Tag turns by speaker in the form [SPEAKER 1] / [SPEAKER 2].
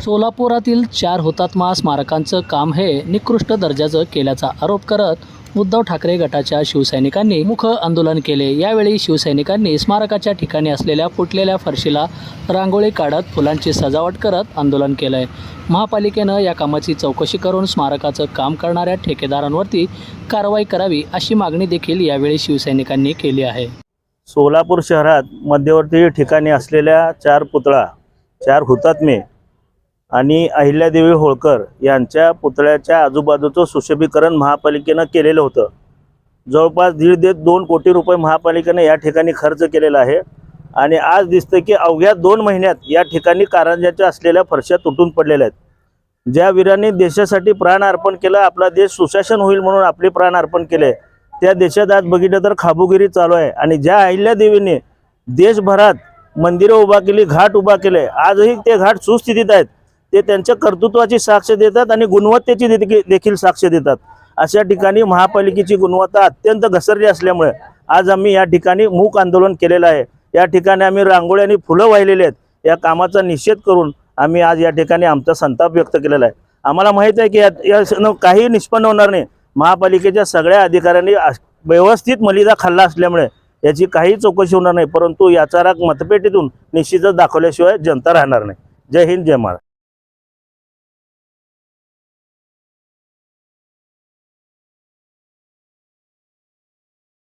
[SPEAKER 1] सोलापुरातील चार हुतात्मा स्मारकांचं काम हे निकृष्ट दर्जाचं केल्याचा आरोप करत उद्धव ठाकरे गटाच्या शिवसैनिकांनी मुख आंदोलन केले. यावेळी शिवसैनिकांनी स्मारकाच्या ठिकाणी असलेल्या फुटलेल्या फरशीला रांगोळी काढत फुलांची सजावट करत आंदोलन केलंय. महापालिकेनं या कामाची चौकशी करून स्मारकाचं काम करणाऱ्या ठेकेदारांवरती कारवाई करावी अशी मागणी देखील यावेळी शिवसैनिकांनी केली आहे.
[SPEAKER 2] सोलापूर शहरात मध्यवर्ती ठिकाणी असलेल्या चार पुतळा चार हुतात्मे आणि अहिल्यादेवी होळकर यांच्या पुतळ्याच्या आजूबाजूचं सुशोभीकरण महापालिकेनं केलेलं होतं. जवळपास दीड ते दोन कोटी रुपये महापालिकेनं या ठिकाणी खर्च केलेला आहे. आणि आज दिसतं की अवघ्या दोन महिन्यात या ठिकाणी कारंजाच्या असलेल्या फरशा तुटून पडलेल्या आहेत. ज्या वीरांनी देशासाठी प्राण अर्पण केलं आपला देश सुशासन होईल म्हणून आपले प्राण अर्पण केले त्या देशात आज बघितलं तर खाबुगिरी चालू आहे. आणि ज्या अहिल्यादेवीने देशभरात मंदिरं उभा केली घाट उभा केले आजही ते घाट सुस्थितीत आहेत. ते त्यांच्या कर्तृत्वाची साक्ष देतात आणि गुणवत्तेची देखील साक्ष देतात. अशा ठिकाणी महापालिकेची गुणवत्ता अत्यंत घसरली असल्यामुळे आज आम्ही या ठिकाणी मूक आंदोलन केलेलं आहे. या ठिकाणी आम्ही रांगोळी आणि फुलं वाहिलेली आहेत. या कामाचा निषेध करून आम्ही आज या ठिकाणी आमचा संताप व्यक्त केलेला आहे. आम्हाला माहीत आहे की या काही निष्पन्न होणार नाही. महापालिकेच्या सगळ्या अधिकाऱ्यांनी व्यवस्थित मलिदा खाल्ला असल्यामुळे याची काही चौकशी होणार नाही. परंतु याचा राग मतपेटीतून निश्चितच दाखवल्याशिवाय जनता राहणार नाही. जय हिंद जय महाराज